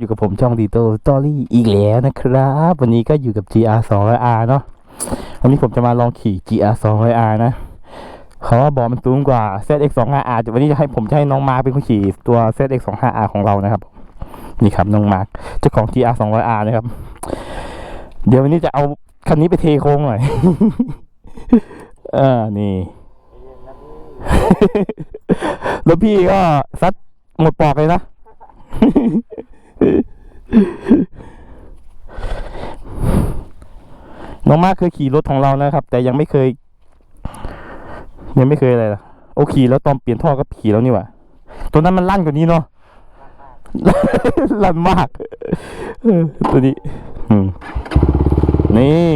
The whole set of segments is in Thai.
อยู่กับผมช่องดีโตสตอรี่อีกแล้วนะครับ วันนี้ก็อยู่กับ GR 2 0 0 R เนาะวันนี้ผมจะมาลองขี่ GR 2 0 0 R นะเขาว่าบอมันสูงกว่า ZX 2 5 R แต่วันนี้จะให้ผมจะให้น้องมาร์เป็นคนขี่ตัว ZX 2 5 R ของเรานะครับ นี่ครับน้องมาร์คเจ้าของ GR 2 0 0 R นะครับ เดี๋ยววันนี้จะเอาคันนี้ไปเทโค้งหน่อยเออนี่แล้วพี่ก็ซัดหมดปอกเลยนะ น้องมากเคยขี่รถของเรานะครับ แต่ยังไม่เคย ยังไม่เคยอะไรล่ะโอ้ขี่แล้วตอนเปลี่ยนท่อก็ขี่แล้วนี่หว่าตัวนั้นมันลั่นกว่านี้เนาะลั่นมากตัวนี้นี่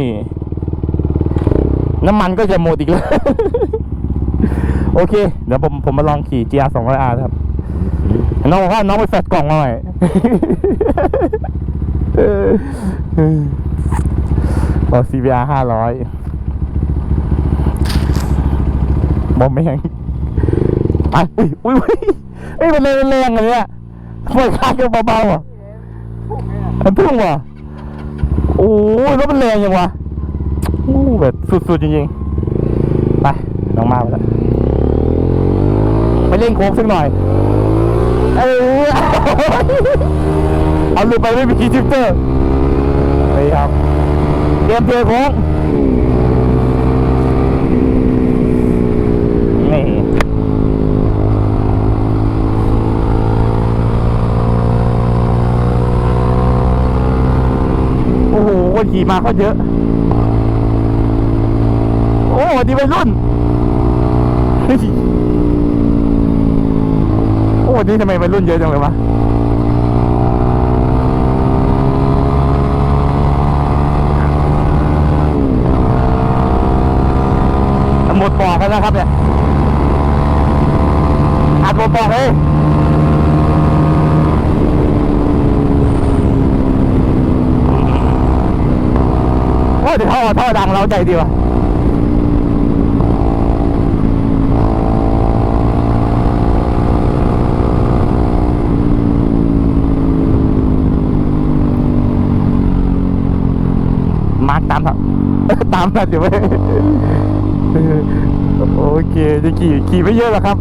น้ำมันก็จะหมดอีกแล้ว โอเค เดี๋ยวผมผมมาลองขี่ GR 2 0 0 R ครับ น้องบอกว่าน้องไปแฟดกล่องมาใหม่บอก CBR ห้าร้อยบอกไม่งไปอุ้ยอุ้ยอุ้ยเอ้ยมันแรงมันแรงอะไรเนี่ยเปิดค้างกันเบาๆอะมันพุ่งว่ะโอ้ยรถมันแรงยังวะโอ้แบบสุดๆจริงๆไปน้องมาไปแล้วไปเล่นโค้งสักหน่อย เออเอาลูกไปไม่มีคีย์ทิปเตอร์ไปครับเตรียมเทโค้งนี่โอ้โหคนขี่มาก็เยอะ โอ้ดีวัยรุ่นเฮ้ยโอ้ วันนี้ทำไมวัยรุ่นเยอะจังเลยวะหมดปอกแล้วนะครับเนี่ยอัดหมดปอกเลยโอ้ยเดี๋ยวท่อท่อดังเราใจดีว่ะมาร์ก ตามครับตามนะเดี๋ยวไว้โอเคจะขี่ขี่ไม่เยอะหรอกครับ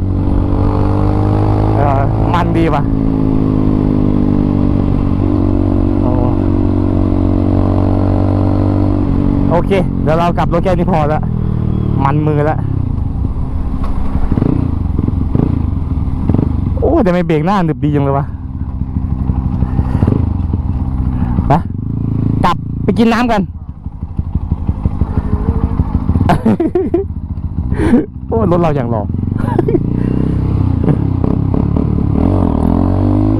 มันดีป่ะโอเค เดี๋ยวเรากลับรถแค่นี้พอล้วมันมือล้วโอ้แต่ไม่เบรกหน้าหนึบดีจังเลยวะไปกลับไปกินน้ำกัน โอ้รถเราอย่างหลอก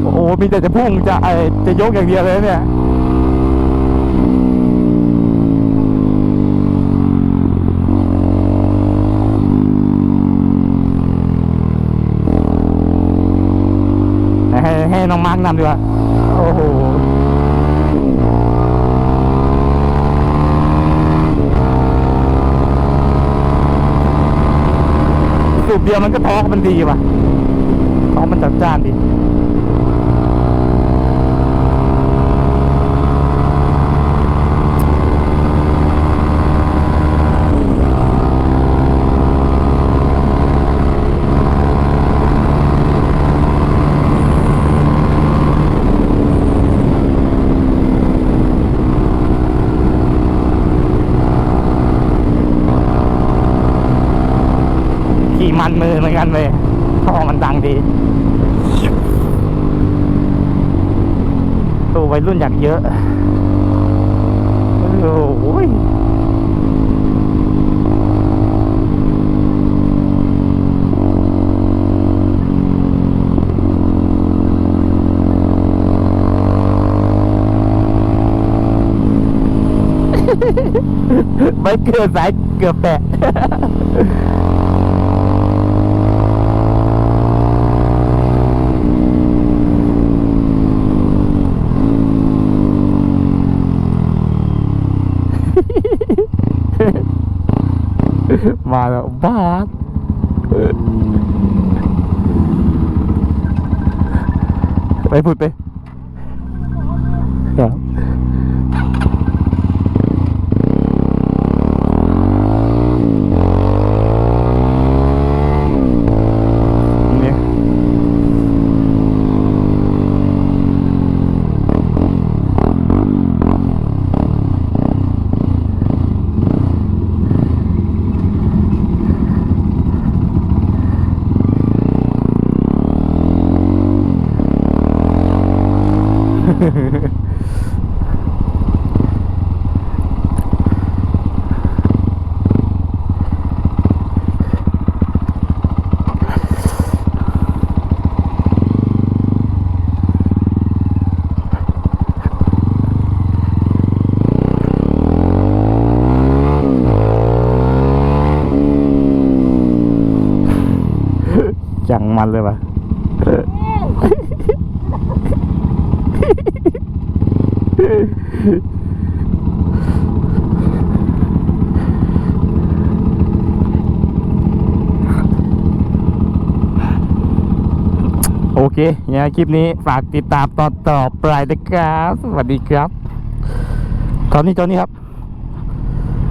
โอ้มีแต่จะพุ่งจะไอจะยกอย่างเดียวเลยเนี่ย ให้ให้น้องมาร์กนำดีกว่า โอ้โห สูบเดียวมันก็ท้องมันดีว่ะท้องมันจัดจ้านดี ขี่ มันมือเหมือนกันเลยท่อมันดังดีตัววัยรุ่นอยากเยอะโอ้โยไม่เกินสายเกือบแตะ มาแล้วบ้าไปพูดไป จังมันเลยว่ะ โอเคยังไงคลิปนี้ฝากติดตามตอนต่อไปนะครับ สวัสดีครับ ตอนนี้ตอนนี้ครับ